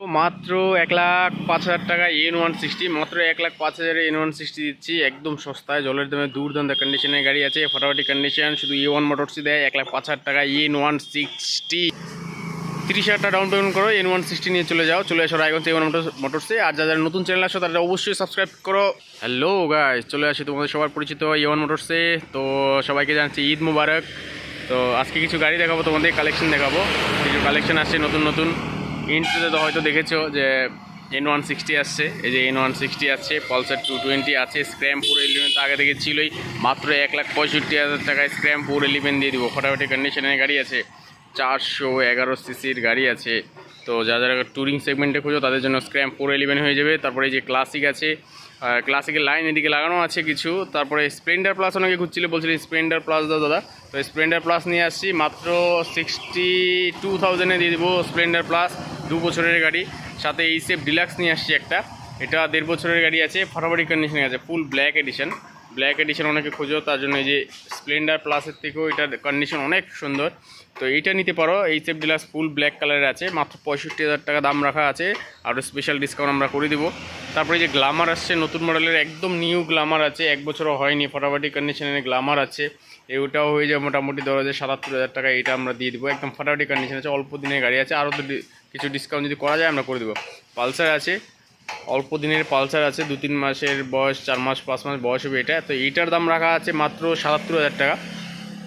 মাত্র এক লাখ পাঁচ হাজার টাকা এন ওয়ান সিক্সটি মাত্র এক লাখ পাঁচ হাজারে এন ওয়ান সিক্সটি দিচ্ছি, একদম সস্তায়। জলের দামে দুর্দান্ত কন্ডিশনের গাড়ি আছে, ফটাফটি কন্ডিশন শুধু এ ওয়ান মোটরসি দেয়, এক লাখ পাঁচ হাজার টাকা এন ওয়ান সিক্সটি তিরিশ হাজার টাকা ডাউন পেমেন্ট করো এন ওয়ান সিক্সটি নিয়ে চলে যাও, চলে আসো রায়গঞ্জ এ ওয়ান মোটরসে আর যারা নতুন চ্যানেল আসো, তারা অবশ্যই সাবস্ক্রাইব করো। হ্যালো গাইস চলে আসি তোমাদের সবার পরিচিত এ ওয়ান মোটরসে তো সবাইকে জানাচ্ছি ঈদ মুবারক। তো আজকে কিছু গাড়ি দেখাবো, তোমাদের কালেকশন দেখাবো। কিছু কালেকশন আসছে নতুন নতুন। ইন্ট্রোতে তো হয়তো দেখেছ যে এন ওয়ান সিক্সটি আসছে। এই যে এন ওয়ান সিক্সটি আছে পালসার টু টোয়েন্টি আছে স্ক্র্যাম ফোর ইলেভেন তো আগে থেকে ছিলই। মাত্র এক লাখ পঁয়ষট্টি হাজার টাকায় স্ক্র্যাম ফোর ইলেভেন দিয়ে দিব। ফটাফটি কন্ডিশনের গাড়ি আছে। চারশো এগারো সিসির গাড়ি আছে। তো যারা যারা ট্যুরিং সেগমেন্টে খুঁজো, তাদের জন্য স্ক্র্যাম ফোর ইলেভেন হয়ে যাবে। তারপরে এই যে ক্লাসিক আছে ক্লাসিকের লাইন এদিকে লাগানো আছে কিছু। তারপরে স্প্লেন্ডার প্লাস অনেকে খুঁজছিল, বলছিল স্প্লেন্ডার প্লাস দাও দাদা। তো স্প্লেন্ডার প্লাস নিয়ে আসছি, মাত্র সিক্সটি টু থাউজেন্ডে দিয়ে দিব স্প্লেন্ডার প্লাস দু বছরের গাড়ি, সাথে এই সেফ ডিলাক্স নিয়ে আসছি একটা। এটা দেড় বছরের গাড়ি আছে ফাটাফাটি কন্ডিশনে আছে full black edition black edition অনেকে খোঁজো, তার জন্য এই যে স্প্লেন্ডার প্লাসের থেকেও এটার কন্ডিশন অনেক সুন্দর। তো এইটা নিতে পারো, এই সেফ ডিলাক্স ফুল ব্ল্যাক কালারের আছে, মাত্র পঁয়ষট্টি হাজার টাকা দাম রাখা আছে আরও স্পেশাল ডিসকাউন্ট আমরা করে দেবো। তারপরে যে গ্লামার আসছে, নতুন মডেলের একদম নিউ গ্লামার আছে, এক বছরও হয়নি ফাটাফাটি কন্ডিশনের গ্লামার আছে। এটাও হয়ে যায় মোটামুটি দশ হাজার সাতাত্তর হাজার টাকা এটা আমরা দিয়ে দেবো। একদম ফাটাফাটি কন্ডিশন আছে, অল্প দিনের গাড়ি আছে আরও তো কিছু ডিসকাউন্ট যদি করা যায়, আমরা করে দেবো। পালসার আছে, অল্প দিনের পালসার আছে, দু তিন মাসের বয়স, চার মাস, পাঁচ মাস বয়স হবে এটা। তো এইটার দাম রাখা আছে মাত্র সাতাত্তর হাজার টাকা।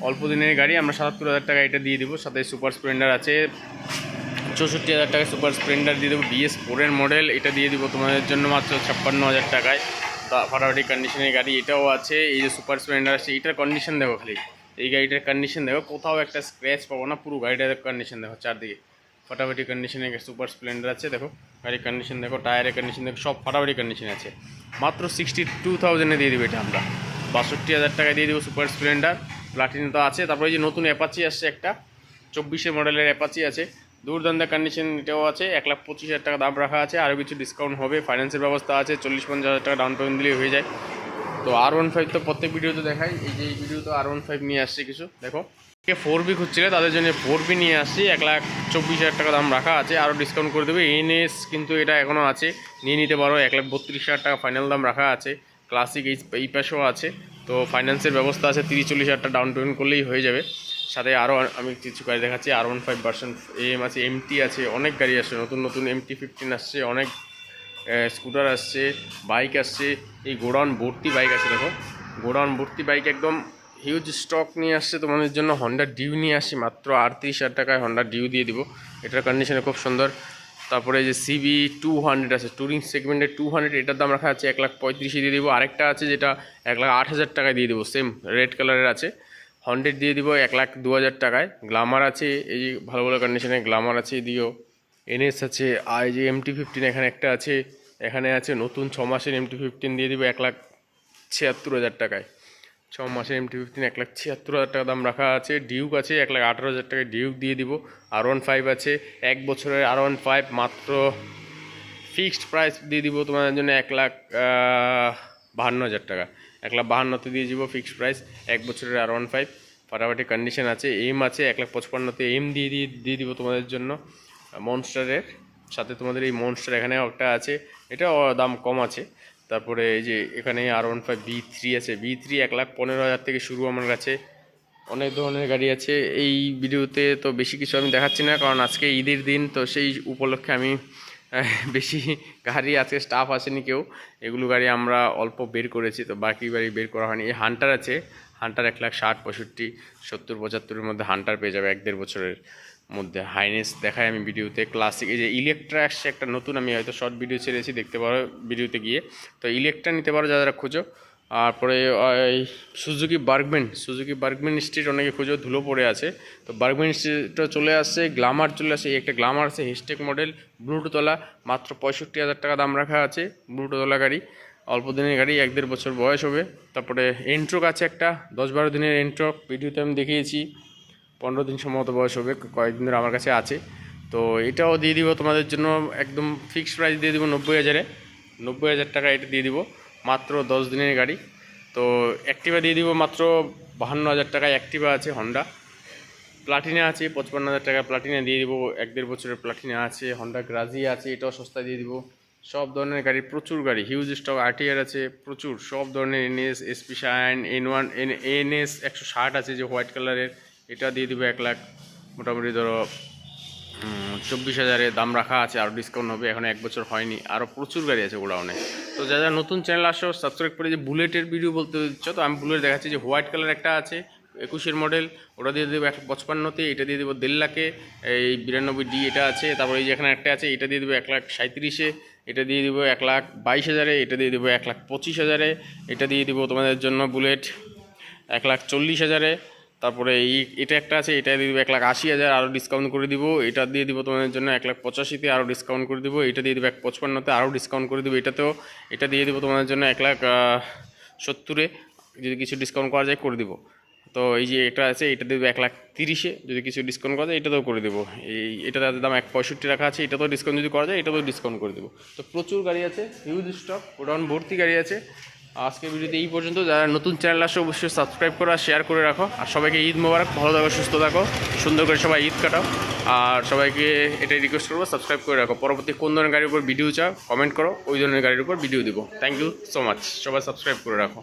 অল্প দিনের গাড়ি, আমরা সাতাত্তর হাজার টাকা এটা দিয়ে দেবো। সাথে সুপার স্প্লেন্ডার আছে, চৌষট্টি হাজার টাকা সুপার স্প্লেন্ডার দিয়ে দেবো। বিএস ফোরের মডেল এটা দিয়ে দেবো তোমাদের জন্য মাত্র ছাপ্পান্ন হাজার টাকায়। তা ফাটাফাটি কন্ডিশনের গাড়ি এটাও আছে, এই যে সুপার স্প্লেন্ডার আছে এটার কন্ডিশন দেখো খালি। এই গাড়িটার কন্ডিশন দেখো, কোথাও একটা স্ক্র্যাচ পাবো না, পুরো গাড়িটার কন্ডিশন দেখো চারদিকে। ফাটাফাটি কন্ডিশনে সুপার স্প্লেন্ডার আছে, দেখো। গাড়ির কন্ডিশন দেখো টায়ারের কন্ডিশন দেখো, সব ফাটাফাটি কন্ডিশন আছে। মাত্র সিক্সটি টু থাউজেন্ডে দিয়ে দেবে এটা আমরা। বাষট্টি হাজার টাকায় দিয়ে দেবো সুপার স্প্লেন্ডার প্লাটিনা তো আছে। তারপরে যে নতুন অ্যাপাচি আসছে একটা চব্বিশের মডেলের অ্যাপাচি আছে। দুর্দান্ত কন্ডিশন এটাও আছে, এক লাখ পঁচিশ হাজার টাকা দাম রাখা আছে। আরও কিছু ডিসকাউন্ট হবে। ফাইন্যান্সের ব্যবস্থা আছে, চল্লিশ পঞ্চাশ হাজার টাকা ডাউন পেমেন্ট দিলেই হয়ে যায়। তো আর ওয়ান ফাইভ তো প্রত্যেক ভিডিওতে দেখাই। এই যে এই ভিডিওতে আর ওয়ান ফাইভ নিয়ে আসছে কিছু। দেখো। কে ফোর বি খুঁজছিলে, তাদের জন্য ফোর বি নিয়ে আসছি। এক লাখ চব্বিশ হাজার টাকা দাম রাখা আছে। আরও ডিসকাউন্ট করে দেবে। এনএস কিন্তু এটা এখনও আছে। নিয়ে নিতে পারো। এক লাখ বত্রিশ হাজার টাকা ফাইনাল দাম রাখা আছে। ক্লাসিক এই এই পাশেও আছে। তো ফাইন্যান্সের ব্যবস্থা আছে। তিরিশ চল্লিশ হাজার টাকা ডাউন পেমেন্ট করলেই হয়ে যাবে। সাথে আরও আমি কিছু গাড়ি দেখাচ্ছি। আর ওয়ান ফাইভ পার্সেন্ট এম আছে এমটি আছে, অনেক গাড়ি আসছে। নতুন নতুন এমটি ফিফটিন আসছে, অনেক স্কুটার আসছে, বাইক আসছে, এই গোডাউন ভর্তি বাইক আছে দেখো। গোডাউন ভর্তি বাইক একদম হিউজ স্টক নিয়ে আসছে তোমাদের জন্য হন্ডা ডিউ নিয়ে আসছি, মাত্র আটত্রিশ হাজার টাকায় হন্ডা ডিউ দিয়ে দিব। এটার কন্ডিশনে খুব সুন্দর। তারপরে যে সিবি টু হান্ড্রেড আছে টুরিং সেগমেন্টের টু হান্ড্রেড এটার দাম রাখা আছে এক লাখ পঁয়ত্রিশে দিয়ে দিব। আরেকটা আছে যেটা এক লাখ আট হাজার টাকায় দিয়ে দেবো সেম রেড কালারের আছে। হন্ড্রেড দিয়ে দিব এক লাখ দু হাজার টাকায়। গ্লামার আছে, এই যে ভালো ভালো কন্ডিশনে গ্লামার আছে দিও এনএস আছে আর যে এমটি ফিফটিন এখানে একটা আছে, এখানে আছে নতুন ছ মাসের এমটি ফিফটিন দিয়ে দিব এক লাখ ছিয়াত্তর হাজার টাকায়। ছ মাসের এমটি ফিফটিন এক লাখ ছিয়াত্তর হাজার টাকা দাম রাখা আছে ডিউক আছে এক লাখ আঠারো হাজার টাকায় ডিউক দিয়ে দিব। আর ওয়ান ফাইভ আছে, এক বছরের আর ওয়ান ফাইভ মাত্র ফিক্সড প্রাইস দিয়ে দিব তোমাদের জন্য এক লাখ বাহান্ন হাজার টাকা। এক লাখ বাহান্নতে দিয়ে দিব ফিক্সড প্রাইস এক বছরের আর ওয়ান ফাইভ ফাটাফাটি কন্ডিশন আছে এম আছে, এক লাখ পঁচপান্নতে এম দিয়ে দিয়ে দিয়ে দিব তোমাদের জন্য। মনস্টারের সাথে তোমাদের এই মনস্টার এখানে একটা আছে এটাও দাম কম আছে। তারপরে এই যে এখানে R one five B three আছে বি থ্রি এক লাখ পনেরো হাজার থেকে শুরু আমার কাছে। অনেক ধরনের গাড়ি আছে, এই ভিডিওতে তো বেশি কিছু আমি দেখাচ্ছি না, কারণ আজকে ঈদের দিন, তো সেই উপলক্ষে আমি বেশি গাড়ি আজকে স্টাফ আসেনি কেউ। এগুলো গাড়ি আমরা অল্প বের করেছি, তো বাকি গাড়ি বের করা হয়নি। এই হান্টার আছে হান্টার এক লাখ ষাট, পঁয়ষট্টি, সত্তর, পঁচাত্তরের মধ্যে হান্টার পেয়ে যাবে এক দেড় বছরের মধ্যে। হাইনেস দেখায় আমি ভিডিওতে ক্লাসিক এই যে ইলেকট্রা আসছে একটা নতুন, আমি হয়তো শর্ট ভিডিও ছেড়েছি, দেখতে পারো ভিডিওতে গিয়ে। তো ইলেকট্রা নিতে পারো যারা খুঁজো। তারপরে ওই Suzuki Burgman Suzuki Burgman street অনেকে খুঁজো, ধুলো পড়ে আছে। তো বার্গমেন স্ট্রিটটা চলে আসছে গ্লামার চলে এই একটা গ্লামার আছে হিস্টেক মডেল ব্লুটুথওয়ালা মাত্র পঁয়ষট্টি হাজার টাকা দাম রাখা আছে ব্লুটুথওয়ালা গাড়ি। অল্প দিনের গাড়ি, এক দেড় বছর বয়স হবে। তারপরে এন্ট্রক আছে একটা, দশ বারো দিনের এন্ট্রক ভিডিওতে আমি দেখিয়েছি, পনেরো দিন সম্ভবত বয়স হবে কয়েকদিন ধরে আমার কাছে আছে। তো এটাও দিয়ে দিব তোমাদের জন্য, একদম ফিক্সড প্রাইস দিয়ে দিব নব্বই হাজারে। নব্বই হাজার টাকা এটা দিয়ে দিব, মাত্র দশ দিনের গাড়ি। তো অ্যাক্টিভা দিয়ে দিব মাত্র বাহান্ন হাজার টাকায় অ্যাক্টিভা আছে হন্ডা প্লাটিনা আছে, পঁচপান্ন হাজার টাকা প্লাটিনা দিয়ে দিব, এক দেড় বছরের প্লাটিনা আছে হন্ডা গ্রাজি আছে, এটাও সস্তায় দিয়ে দিব। সব ধরনের গাড়ি, প্রচুর গাড়ি হিউজ স্টক আরটিআর আছে, প্রচুর, সব ধরনের NS SP Shine N one N NS একশো ষাট আছে যে হোয়াইট কালারের, এটা দিয়ে দিব এক লাখ, মোটামুটি ধরো চব্বিশ হাজারে দাম রাখা আছে আরও ডিসকাউন্ট হবে, এখন এক বছর হয়নি আরও প্রচুর গাড়ি আছে গোডাউনে। তো যারা নতুন চ্যানেল আসো সাবস্ক্রাইব করে যে বুলেটের ভিডিও বলতে দিচ্ছ, তো আমি বুলেট দেখাচ্ছি যে হোয়াইট কালার একটা আছে, একুশের মডেল ওটা দিয়ে দেবো একশো পঁচপান্নতে, এটা দিয়ে দেবো দেড় লাখে, এই বিরানব্বই ডি এটা আছে, তারপরে এই যে এখানে একটা আছে, এটা দিয়ে দেবো এক লাখ সাঁত্রিশে এটা দিয়ে দিব এক লাখ বাইশ হাজারে, এটা দিয়ে দেবো এক লাখ পঁচিশ হাজারে, এটা দিয়ে দিব তোমাদের জন্য বুলেট এক লাখ চল্লিশ হাজারে। তারপরে এই এটা একটা আছে, এটা দিয়ে দিব এক লাখ আশি হাজার, আরও ডিসকাউন্ট করে দিব। এটা দিয়ে দিব তোমাদের জন্য এক লাখ পঁচাশিতে আরও ডিসকাউন্ট করে দিব। এটা দিয়ে দিব এক পঁচপান্নতে আরও ডিসকাউন্ট করে দিব এটাতেও। এটা দিয়ে দিব তোমাদের জন্য এক লাখ সত্তরে যদি কিছু ডিসকাউন্ট করা যায় করে দিব। তো এই যে এটা আছে, এটা দেবো এক লাখ তিরিশে, যদি কিছু ডিসকাউন্ট করা যায়, এটাতেও করে দেবো। এই এটাতে দাম এক পঁয়ষট্টি রাখা আছে, এটাতেও ডিসকাউন্ট যদি করা যায়, এটাতেও ডিসকাউন্ট করে দেবো। তো প্রচুর গাড়ি আছে হিউজ স্টক গোডাউন ভর্তি গাড়ি আছে। আজকে ভিডিওতে এই পর্যন্ত, যারা নতুন চ্যানেল আসে, অবশ্যই সাবস্ক্রাইব করো আর শেয়ার করে রাখো। আর সবাইকে ঈদ মোবারক, ভালো থাকো, সুস্থ থাকো, সুন্দর করে সবাই ঈদ কাটাও। আর সবাইকে এটাই রিকোয়েস্ট করব সাবস্ক্রাইব করে রাখো। পরবর্তী কোন ধরনের গাড়ির উপর ভিডিও চাও কমেন্ট করো, ওই ধরনের গাড়ির উপর ভিডিও দেবো। থ্যাংক ইউ সো মাচ সবাই সাবস্ক্রাইব করে রাখো।